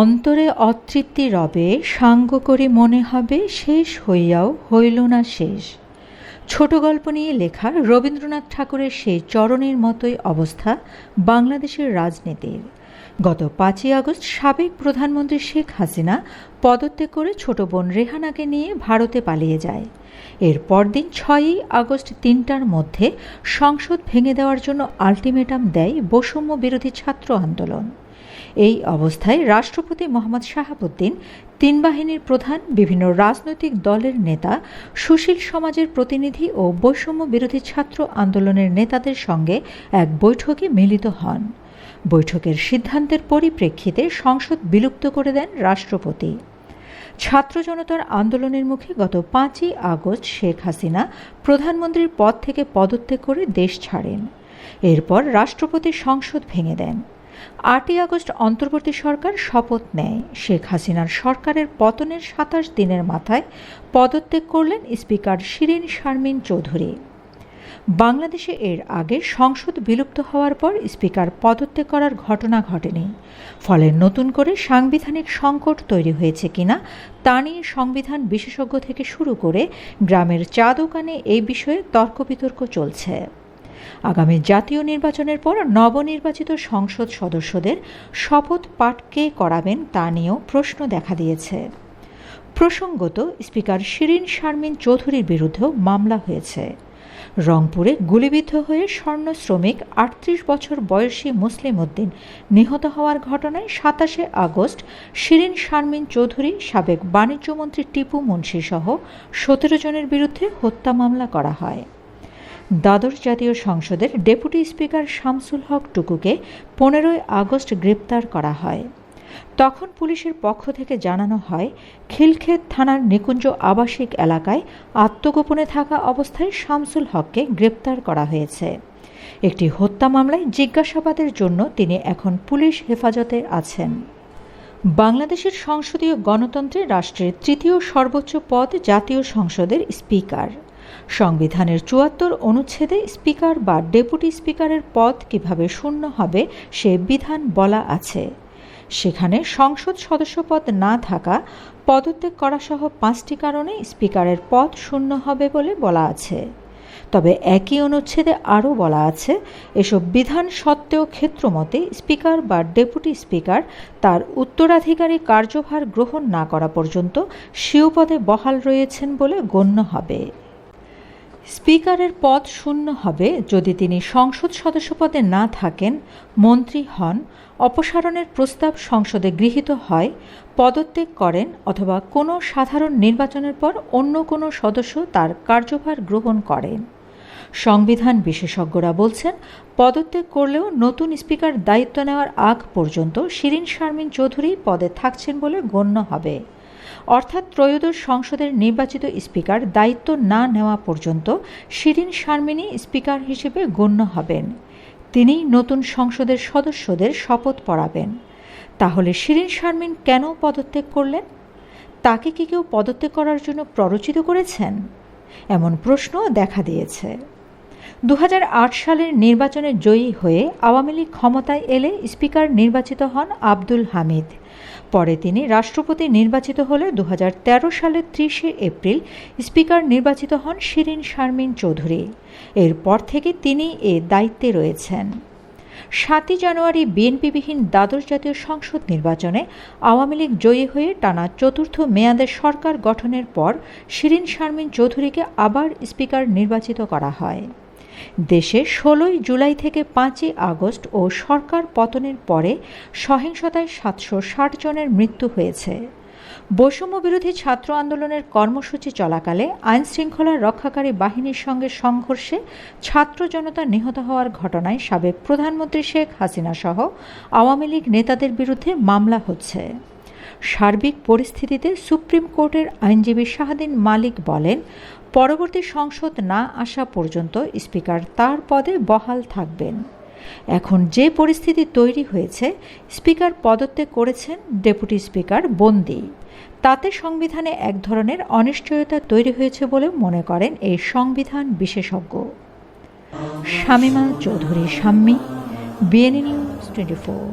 অন্তরে অতৃপ্তি রবে, সাঙ্গ করে মনে হবে, শেষ হইয়াও হইল না শেষ। ছোট গল্প নিয়ে লেখা রবীন্দ্রনাথ ঠাকুরের সেই চরণের মতোই অবস্থা বাংলাদেশের রাজনীতির। গত পাঁচই আগস্ট সাবেক প্রধানমন্ত্রী শেখ হাসিনা পদত্যাগ করে ছোট বোন রেহানাকে নিয়ে ভারতে পালিয়ে যায়। এর পরদিন ছয়ই আগস্ট তিনটার মধ্যে সংসদ ভেঙে দেওয়ার জন্য আলটিমেটাম দেয় বৈষম্য বিরোধী ছাত্র আন্দোলন। এই অবস্থায় রাষ্ট্রপতি মোহাম্মদ শাহাবুদ্দিন, তিন বাহিনীর প্রধান, বিভিন্ন রাজনৈতিক দলের নেতা, সুশীল সমাজের প্রতিনিধি ও বৈষম্য বিরোধী ছাত্র আন্দোলনের নেতাদের সঙ্গে এক বৈঠকে মিলিত হন। বৈঠকের সিদ্ধান্তের পরিপ্রেক্ষিতে সংসদ বিলুপ্ত করে দেন রাষ্ট্রপতি। ছাত্র জনতার আন্দোলনের মুখে গত পাঁচই আগস্ট শেখ হাসিনা প্রধানমন্ত্রীর পদ থেকে পদত্যাগ করে দেশ ছাড়েন। এরপর রাষ্ট্রপতি সংসদ ভেঙে দেন। আটই আগস্ট অন্তর্বর্তী সরকার শপথ নেয়। শেখ হাসিনার সরকারের পতনের সাতাশ দিনের মাথায় পদত্যাগ করলেন স্পিকার শিরিন শারমিন চৌধুরী। বাংলাদেশে এর আগে সংসদ বিলুপ্ত হওয়ার পর স্পিকার পদত্যাগ করার ঘটনা ঘটেনি। ফলে নতুন করে সাংবিধানিক সংকট তৈরি হয়েছে কিনা তা নিয়ে সংবিধান বিশেষজ্ঞ থেকে শুরু করে গ্রামের চা দোকানে এই বিষয়ে তর্ক বিতর্ক চলছে। আগামী জাতীয় নির্বাচনের পর নবনির্বাচিত সংসদ সদস্যদের শপথ পাঠ কে করাবেন তা নিয়েও প্রশ্ন দেখা দিয়েছে। প্রসঙ্গত, স্পিকার শিরিন শারমিন চৌধুরীর বিরুদ্ধেও মামলা হয়েছে। রংপুরে গুলিবিদ্ধ হয়ে স্বর্ণ শ্রমিক আটত্রিশ বছর বয়সী মুসলিম উদ্দিন নিহত হওয়ার ঘটনায় সাতাশে আগস্ট শিরিন শারমিন চৌধুরী, সাবেক বাণিজ্যমন্ত্রী টিপু মুন্সি সহ সতেরো জনের বিরুদ্ধে হত্যা মামলা করা হয়। দ্বাদশ জাতীয় সংসদের ডেপুটি স্পিকার শামসুল হক টুকুকে পনেরোই আগস্ট গ্রেপ্তার করা হয়। তখন পুলিশের পক্ষ থেকে জানানো হয়, খিলক্ষেত থানার নিকুঞ্জ আবাসিক এলাকায় আত্মগোপনে থাকা অবস্থায় শামসুল হককে গ্রেপ্তার করা হয়েছে। একটি হত্যা মামলায় জিজ্ঞাসাবাদের জন্য তিনি এখন পুলিশ হেফাজতে আছেন। বাংলাদেশের সংসদীয় গণতন্ত্রে রাষ্ট্রের তৃতীয় সর্বোচ্চ পদ জাতীয় সংসদের স্পিকার। সংবিধানের চুয়াত্তর অনুচ্ছেদে স্পিকার বা ডেপুটি স্পিকারের পদ কীভাবে শূন্য হবে সে বিধান বলা আছে। সেখানে সংসদ সদস্য পদ না থাকা, পদত্যাগ করাসহ পাঁচটি কারণে স্পিকারের পদ শূন্য হবে বলে বলা আছে। তবে একই অনুচ্ছেদে আরও বলা আছে, এসব বিধান সত্ত্বেও ক্ষেত্রমতে স্পিকার বা ডেপুটি স্পিকার তার উত্তরাধিকারী কার্যভার গ্রহণ না করা পর্যন্ত স্বীয় পদে বহাল রয়েছেন বলে গণ্য হবে। স্পিকারের পদ শূন্য হবে যদি তিনি সংসদ সদস্য পদে না থাকেন, মন্ত্রী হন, অপসারণের প্রস্তাব সংসদে গৃহীত হয়, পদত্যাগ করেন অথবা কোনো সাধারণ নির্বাচনের পর অন্য কোনো সদস্য তার কার্যভার গ্রহণ করেন। সংবিধান বিশেষজ্ঞরা বলছেন, পদত্যাগ করলেও নতুন স্পিকার দায়িত্ব নেওয়ার আগ পর্যন্ত শিরিন শারমিন চৌধুরী পদে থাকছেন বলে গণ্য হবে। অর্থাৎ ত্রয়োদশ সংসদের নির্বাচিত স্পিকার দায়িত্ব না নেওয়া পর্যন্ত শিরিন শারমিনী স্পিকার হিসেবে গণ্য হবেন। তিনি নতুন সংসদের সদস্যদের শপথ পড়াবেন। তাহলে শিরিন শারমিন কেন পদত্যাগ করলেন? তাকে কি কেউ পদত্যাগ করার জন্য প্ররোচিত করেছেন? এমন প্রশ্ন দেখা দিয়েছে। দু হাজার আট সালের নির্বাচনে জয়ী হয়ে আওয়ামী লীগ ক্ষমতায় এলে স্পিকার নির্বাচিত হন আব্দুল হামিদ। পরে তিনি রাষ্ট্রপতি নির্বাচিত হলে দু হাজার তেরো সালের ত্রিশে এপ্রিল স্পিকার নির্বাচিত হন শিরিন শারমিন চৌধুরী। এরপর থেকে তিনি এ দায়িত্বে রয়েছেন। সাতই জানুয়ারি বিএনপিবিহীন দ্বাদশ জাতীয় সংসদ নির্বাচনে আওয়ামী লীগ জয়ী হয়ে টানা চতুর্থ মেয়াদের সরকার গঠনের পর শিরিন শারমিন চৌধুরীকে আবার স্পিকার নির্বাচিত করা হয়। দেশে ষোলোই জুলাই থেকে পাঁচই আগস্ট ও সরকার পতনের পরে সহিংসতায় সাতশো ষাট জনের মৃত্যু হয়েছে। বৈষম্য বিরোধী ছাত্র আন্দোলনের কর্মসূচি চলাকালে আইন শৃঙ্খলা রক্ষাকারী বাহিনীর সঙ্গে সংঘর্ষে ছাত্র জনতা নিহত হওয়ার ঘটনায় সাবেক প্রধানমন্ত্রী শেখ হাসিনা সহ আওয়ামী লীগ নেতাদের বিরুদ্ধে মামলা হচ্ছে। সার্বিক পরিস্থিতিতে সুপ্রিম কোর্টের আইনজীবী শাহাদিন মালিক বলেন, পরবর্তী সংসদ না আসা পর্যন্ত স্পিকার তার পদে বহাল থাকবেন। এখন যে পরিস্থিতি তৈরি হয়েছে, স্পিকার পদত্যাগ করেছেন ডেপুটি স্পিকার বন্দি। তাতে সংবিধানে এক ধরনের অনিশ্চয়তা তৈরি হয়েছে বলে মনে করেন এই সংবিধান বিশেষজ্ঞ। Shamima Chowdhury, Shammi BNA news twenty four.